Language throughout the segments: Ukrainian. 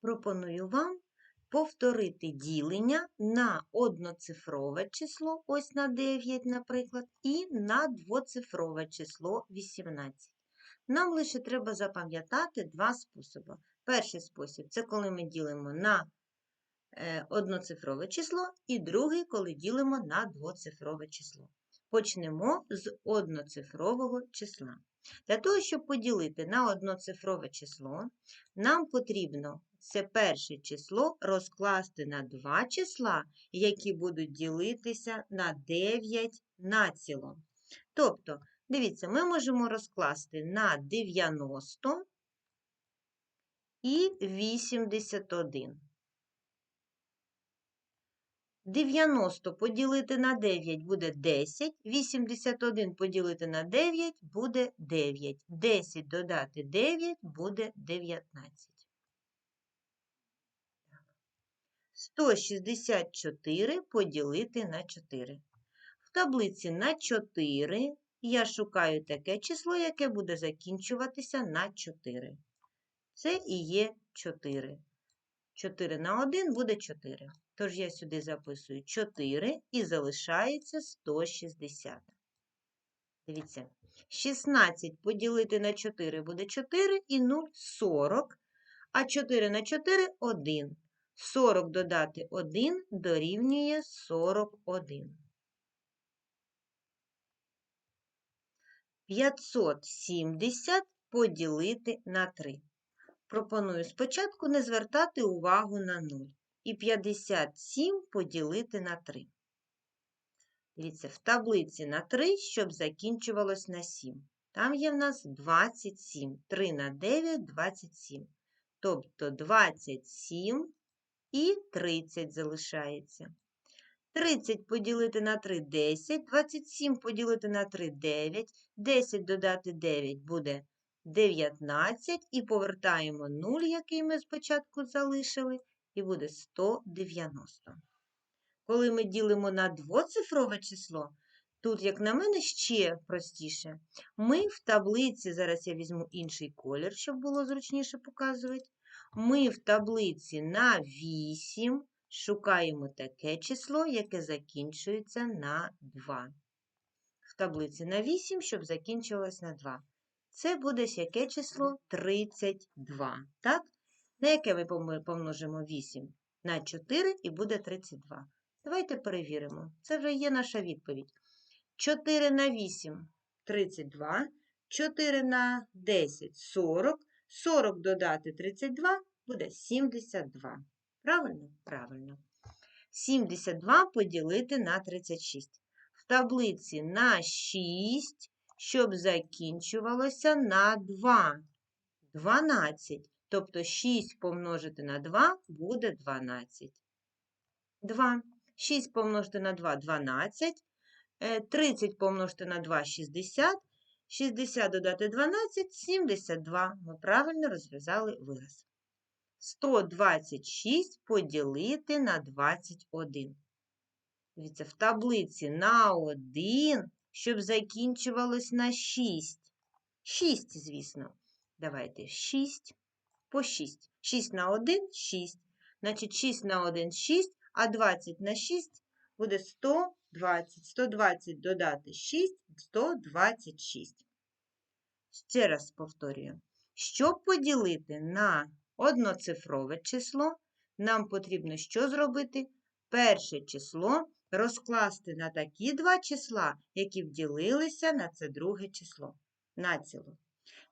пропоную вам повторити ділення на одноцифрове число, ось на 9, наприклад, і на двоцифрове число 18. Нам лише треба запам'ятати два способи. Перший спосіб це коли ми ділимо на е, одноцифрове число, і другий, коли ділимо на двоцифрове число. Почнемо з одноцифрового числа. Для того, щоб поділити на одноцифрове число, нам потрібно це перше число розкласти на два числа, які будуть ділитися на 9 націло. Тобто, дивіться, ми можемо розкласти на 90 і 81. 90 поділити на 9 буде 10, 81 поділити на 9 буде 9. 10 додати 9 буде 19. 164 поділити на 4. В таблиці на 4 я шукаю таке число, яке буде закінчуватися на 4. Це і є 4. 4 на 1 буде 4. Тож я сюди записую 4 і залишається 160. Дивіться, 16 поділити на 4 буде 4 і 0 – 40, а 4 на 4 – 1. 40 додати 1 дорівнює 41. 570 поділити на 3. Пропоную спочатку не звертати увагу на 0. І 57 поділити на 3. Дивіться, в таблиці на 3, щоб закінчувалось на 7. Там є в нас 27. 3 на 9 – 27. Тобто 27 і 30 залишається. 30 поділити на 3 – 10, 27 поділити на 3 – 9, 10 додати 9 буде 19, і повертаємо 0, який ми спочатку залишили, і буде 190. Коли ми ділимо на двоцифрове число, тут, як на мене, ще простіше. Ми в таблиці, зараз я візьму інший колір, щоб було зручніше показувати. Ми в таблиці на 8 шукаємо таке число, яке закінчується на 2. В таблиці на 8, щоб закінчилось на 2. Це буде яке число? 32. Так? На яке ми помножимо 8? На 4 і буде 32. Давайте перевіримо. Це вже є наша відповідь. 4 на 8 32, 4 на 10 40, 40 додати 32 буде 72. Правильно? Правильно. 72 поділити на 36. В таблиці на 6, щоб закінчувалося на 2. 12. Тобто 6 помножити на 2 буде 12. 2. 6 помножити на 2 – 12. 30 помножити на 2 – 60. 60 додати 12 – 72. Ми правильно розв'язали вираз. 126 поділити на 21. Дивіться, в таблиці на 1, щоб закінчувалось на 6. 6, звісно. Давайте 6 по 6. 6 на 1 – 6. Значить, 6 на 1 – 6, а 20 на 6 буде 120. 120 додати 6 – 126. Ще раз повторюю. Щоб поділити на одноцифрове число, нам потрібно що зробити? Перше число розкласти на такі два числа, які вділилися на це друге число. Націло.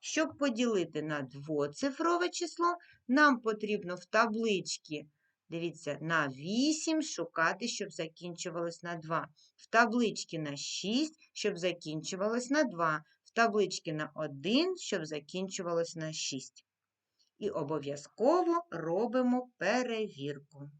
Щоб поділити на двоцифрове число, нам потрібно в табличці, дивіться, на 8 шукати, щоб закінчувалось на 2. В табличці на 6, щоб закінчувалось на 2. В табличці на 1, щоб закінчувалось на 6. І обов'язково робимо перевірку.